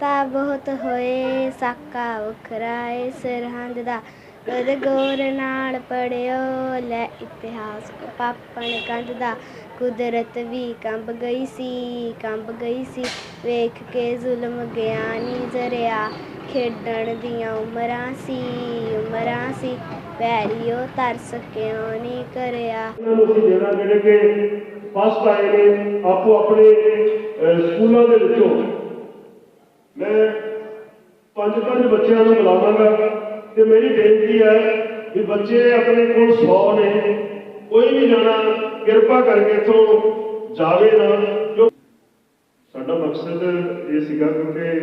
ਤਾਂ ਬਹੁਤ ਹੋਏ, ਸਾਕਾ ਵੱਖਰਾ ਸਰਹੰਦ ਦਾ। ਕਦ ਗੌਰ ਨਾਲ ਪੜਿਓ, ਲੈ ਇਤਿਹਾਸ ਪਾਪਣ ਕੰਧ ਦਾ। ਕੁਦਰਤ ਵੀ ਕੰਬ ਗਈ ਸੀ, ਕੰਬ ਗਈ ਸੀ। ਵੇਖ ਕੇ ਜ਼ੁਲਮ ਗਿਆਨੀ ਜ਼ਰਿਆ। ਖੇਡਣ ਦੀਆਂ ਉਮਰਾਂ ਸੀ ਉਮਰਾਂ ਸੀ। ਵੈਰੀਓ ਤਰਸ ਕਿਉਂ ਨਹੀਂ ਕਰਿਆ? ਇਹਨਾਂ ਨੂੰ ਅਸੀਂ ਦੇਣਾ ਜਿਹੜੇ ਕਿ ਫਸਟ ਆਏ ਨੇ, ਆਪੋ ਆਪਣੇ ਸਕੂਲਾਂ ਦੇ ਵਿੱਚੋਂ। ਮੈਂ ਪੰਜ ਪੰਜ ਬੱਚਿਆਂ ਨੂੰ ਬੁਲਾਵਾਂਗਾ ਤੇ ਮੇਰੀ ਬੇਨਤੀ ਹੈ ਵੀ ਬੱਚੇ ਆਪਣੇ ਕੋਲ 100 ਨੇ ਕੋਈ ਵੀ ਜਾਣਾ ਕਿਰਪਾ ਕਰਕੇ ਇੱਥੋਂ ਜਾਵੇ ਨਾ। ਜੋ ਸਾਡਾ ਮਕਸਦ ਇਹ ਸੀਗਾ ਕਿਉਂਕਿ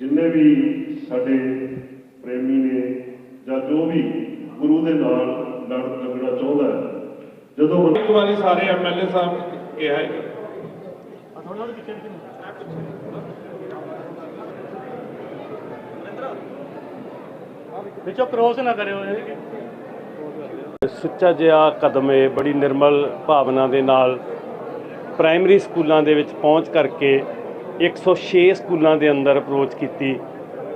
ਜਿੰਨੇ ਵੀ ਸਾਡੇ ਪ੍ਰੇਮੀ ਨੇ ਜਾਂ ਜੋ ਵੀ ਗੁਰੂ ਦੇ ਨਾਲ ਲੜ ਲੱਗਣਾ ਚਾਹੁੰਦਾ ਹੈ ਜਦੋਂ ਬੰਦਾ ਇੱਕ ਵਾਰੀ ਸਾਰੇ ਐਮਐਲਏ ਸਾਹਿਬ ਕਿਹਾ ਹੈ। ਵਿੱਚੋਂ ਕ੍ਰੋਸ ਨਾ ਕਰਿਓ ਸੁੱਚਾ ਜਿਹਾ ਕਦਮ ਹੈ ਬੜੀ ਨਿਰਮਲ ਭਾਵਨਾ ਦੇ ਨਾਲ ਪ੍ਰਾਇਮਰੀ ਸਕੂਲਾਂ ਦੇ ਵਿੱਚ ਪਹੁੰਚ ਕਰਕੇ 106 ਸਕੂਲਾਂ ਦੇ ਅੰਦਰ ਅਪਰੋਚ ਕੀਤੀ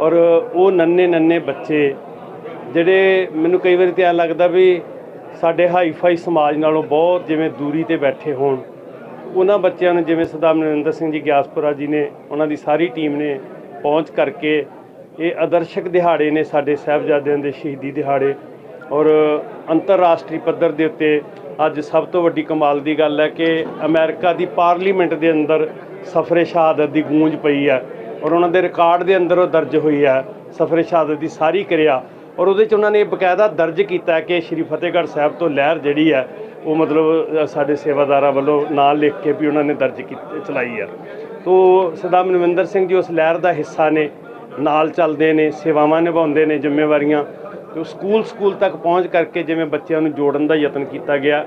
ਔਰ ਉਹ ਨੰਨੇ ਨੰਨੇ ਬੱਚੇ ਜਿਹੜੇ ਮੈਨੂੰ ਕਈ ਵਾਰੀ ਤਾਂ ਲੱਗਦਾ ਵੀ ਸਾਡੇ ਹਾਈਫਾਈ ਸਮਾਜ ਨਾਲੋਂ ਬਹੁਤ ਜਿਵੇਂ ਦੂਰੀ ਤੇ ਬੈਠੇ ਹੋਣ। ਉਹਨਾਂ ਬੱਚਿਆਂ ਨੂੰ ਜਿਵੇਂ ਸਰਦਾਰ ਮਨਿੰਦਰ ਸਿੰਘ ਜੀ ਗਿਆਸਪੁਰਾ ਜੀ ਨੇ, ਉਹਨਾਂ ਦੀ ਸਾਰੀ ਟੀਮ ਨੇ ਪਹੁੰਚ ਕਰਕੇ ਇਹ ਆਦਰਸ਼ਕ ਦਿਹਾੜੇ ਨੇ ਸਾਡੇ ਸਾਹਿਬਜ਼ਾਦਿਆਂ ਦੇ ਸ਼ਹੀਦੀ ਦਿਹਾੜੇ ਔਰ ਅੰਤਰਰਾਸ਼ਟਰੀ ਪੱਧਰ ਦੇ ਉੱਤੇ ਅੱਜ ਸਭ ਤੋਂ ਵੱਡੀ ਕਮਾਲ ਦੀ ਗੱਲ ਹੈ ਕਿ ਅਮਰੀਕਾ ਦੀ ਪਾਰਲੀਮੈਂਟ ਦੇ ਅੰਦਰ ਸਫਰੇ ਸ਼ਹਾਦਤ ਦੀ ਗੂੰਜ ਪਈ ਹੈ ਔਰ ਉਹਨਾਂ ਦੇ ਰਿਕਾਰਡ ਦੇ ਅੰਦਰ ਉਹ ਦਰਜ ਹੋਈ ਹੈ ਸਫਰੇ ਸ਼ਹਾਦਤ ਦੀ ਸਾਰੀ ਕਿਰਿਆ ਔਰ ਉਹਦੇ 'ਚ ਉਹਨਾਂ ਨੇ ਬਕਾਇਦਾ ਦਰਜ ਕੀਤਾ ਕਿ ਸ਼੍ਰੀ ਫਤਿਹਗੜ੍ਹ ਸਾਹਿਬ ਤੋਂ ਲਹਿਰ ਜਿਹੜੀ ਹੈ, ਉਹ ਮਤਲਬ ਸਾਡੇ ਸੇਵਾਦਾਰਾਂ ਵੱਲੋਂ ਨਾਂ ਲਿਖ ਕੇ ਵੀ ਉਹਨਾਂ ਨੇ ਦਰਜ ਕੀਤੀ, ਚਲਾਈ ਹੈ। ਤੋ, ਸਰਦਾਰ ਮਨਵਿੰਦਰ ਸਿੰਘ ਜੀ ਉਸ ਲਹਿਰ ਦਾ ਹਿੱਸਾ ਨੇ ਨਾਲ ਚੱਲਦੇ ਨੇ, ਸੇਵਾਵਾਂ ਨਿਭਾਉਂਦੇ ਨੇ, ਜ਼ਿੰਮੇਵਾਰੀਆਂ। ਤੇ ਸਕੂਲ ਸਕੂਲ ਤੱਕ ਪਹੁੰਚ ਕਰਕੇ ਜਿਵੇਂ ਬੱਚਿਆਂ ਨੂੰ ਜੋੜਨ ਦਾ ਯਤਨ ਕੀਤਾ ਗਿਆ,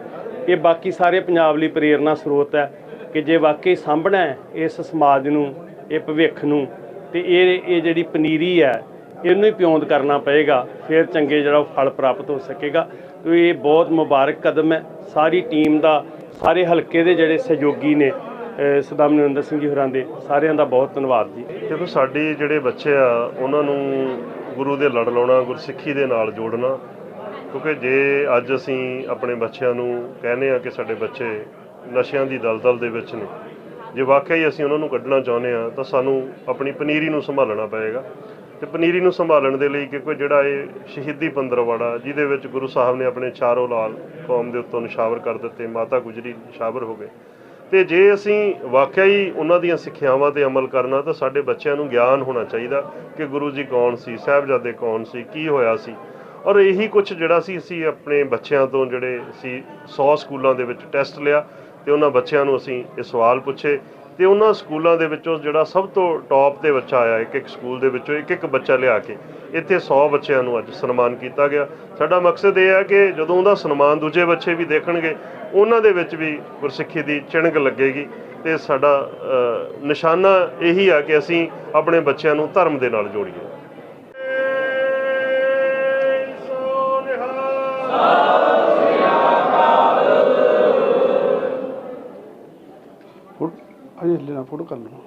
ਇਹ ਬਾਕੀ ਸਾਰੇ ਪੰਜਾਬ ਲਈ ਪ੍ਰੇਰਨਾ ਸਰੋਤ ਹੈ ਕਿ ਜੇ ਵਾਕਈ ਸਾਂਭਣਾ ਹੈ ਇਸ ਸਮਾਜ ਨੂੰ, ਇਹ ਭਵਿੱਖ ਨੂੰ, ਤੇ ਇਹ ਇਹ ਜਿਹੜੀ ਪਨੀਰੀ ਹੈ, ਇਹਨੂੰ ਹੀ ਪਿਉਂਦ ਕਰਨਾ ਪਏਗਾ, ਫਿਰ ਚੰਗੇ ਜਿਹੜਾ ਉਹ ਫਲ ਪ੍ਰਾਪਤ ਹੋ ਸਕੇਗਾ। ਤੇ ਇਹ ਬਹੁਤ ਮੁਬਾਰਕ ਕਦਮ ਹੈ। ਸਾਰੀ ਟੀਮ ਦਾ, ਸਾਰੇ ਹਲਕੇ ਦੇ ਜਿਹੜੇ ਸਹਿਯੋਗੀ ਨੇ ਅਹ, ਸਰਦਾਰ ਮਨਿੰਦਰ ਸਿੰਘ ਜੀ ਹੋਰਾਂ ਦੇ ਸਾਰਿਆਂ ਦਾ ਬਹੁਤ ਧੰਨਵਾਦ ਜੀ। ਜਦੋਂ ਸਾਡੇ ਜਿਹੜੇ ਬੱਚੇ ਆ, ਉਹਨਾਂ ਨੂੰ ਗੁਰੂ ਦੇ ਲੜ ਲਾਉਣਾ, ਗੁਰਸਿੱਖੀ ਦੇ ਨਾਲ ਜੋੜਨਾ, ਕਿਉਂਕਿ ਜੇ ਅੱਜ ਅਸੀਂ ਆਪਣੇ ਬੱਚਿਆਂ ਨੂੰ ਕਹਿੰਦੇ ਆ ਕਿ ਸਾਡੇ ਬੱਚੇ ਨਸ਼ਿਆਂ ਦੀ ਦਲਦਲ ਦੇ ਵਿੱਚ ਨੇ, ਜੇ ਵਾਕਈ ਅਸੀਂ ਉਹਨਾਂ ਨੂੰ ਕੱਢਣਾ ਚਾਹੁੰਦੇ ਆ ਤਾਂ ਸਾਨੂੰ ਆਪਣੀ ਪਨੀਰੀ ਨੂੰ ਸੰਭਾਲਣਾ ਪਏਗਾ। ਤੇ ਪਨੀਰੀ ਨੂੰ ਸੰਭਾਲਣ ਦੇ ਲਈ ਕਿਉਂਕਿ ਜਿਹੜਾ ਇਹ ਸ਼ਹੀਦੀ ਪੰਦਰਵਾੜਾ, ਜਿਹਦੇ ਵਿੱਚ ਗੁਰੂ ਸਾਹਿਬ ਨੇ ਆਪਣੇ ਚਾਰੋਂ ਲਾਲ ਕੌਮ ਦੇ ਉੱਤੋਂ ਨਿਸ਼ਾਵਰ ਕਰ ਦਿੱਤੇ, ਮਾਤਾ ਗੁਜਰੀ ਨਿਸ਼ਾਵਰ ਹੋ ਗਏ ਤੇ ਜੇ ਅਸੀਂ ਵਾਕਿਆ ਹੀ ਉਹਨਾਂ ਦੀਆਂ ਸਿੱਖਿਆਵਾਂ ਤੇ ਅਮਲ ਕਰਨਾ, ਤਾਂ ਸਾਡੇ ਬੱਚਿਆਂ ਨੂੰ ਗਿਆਨ ਹੋਣਾ ਚਾਹੀਦਾ ਕਿ ਗੁਰੂ ਜੀ ਕੌਣ ਸੀ, ਸਾਹਿਬਜ਼ਾਦੇ ਕੌਣ ਸੀ, ਕੀ ਹੋਇਆ ਸੀ। ਔਰ ਇਹੀ ਕੁਝ ਜਿਹੜਾ ਸੀ, ਅਸੀਂ ਆਪਣੇ ਬੱਚਿਆਂ ਤੋਂ ਜਿਹੜੇ ਸੀ 100 ਸਕੂਲਾਂ ਦੇ ਵਿੱਚ ਟੈਸਟ ਲਿਆ ਤੇ ਉਹਨਾਂ ਬੱਚਿਆਂ ਨੂੰ ਅਸੀਂ ਇਹ ਸਵਾਲ ਪੁੱਛੇ ਤੇ ਉਹਨਾਂ ਸਕੂਲਾਂ ਦੇ ਵਿੱਚੋਂ ਜਿਹੜਾ ਸਭ ਤੋਂ ਟੌਪ ਤੇ ਬੱਚਾ ਆਇਆ ਇੱਕ ਇੱਕ ਸਕੂਲ ਦੇ ਵਿੱਚੋਂ ਇੱਕ ਇੱਕ ਬੱਚਾ ਲਿਆ ਕੇ ਇੱਥੇ 100 ਬੱਚਿਆਂ ਨੂੰ ਅੱਜ ਸਨਮਾਨ ਕੀਤਾ ਗਿਆ। ਸਾਡਾ ਮਕਸਦ ਇਹ ਹੈ ਕਿ ਜਦੋਂ ਉਹਦਾ ਸਨਮਾਨ ਦੂਜੇ ਬੱਚੇ ਵੀ ਦੇਖਣਗੇ, ਉਹਨਾਂ ਦੇ ਵਿੱਚ ਵੀ ਗੁਰਸਿੱਖੀ ਦੀ ਚਿਣਗ ਲੱਗੇਗੀ ਤੇ ਸਾਡਾ ਨਿਸ਼ਾਨਾ ਇਹੀ ਆ ਕਿ ਅਸੀਂ ਆਪਣੇ ਬੱਚਿਆਂ ਨੂੰ ਧਰਮ ਦੇ ਨਾਲ ਜੋੜੀਏ। ਫੋਟੋ ਅਜੇ అప్పుడు కలుద్దాం.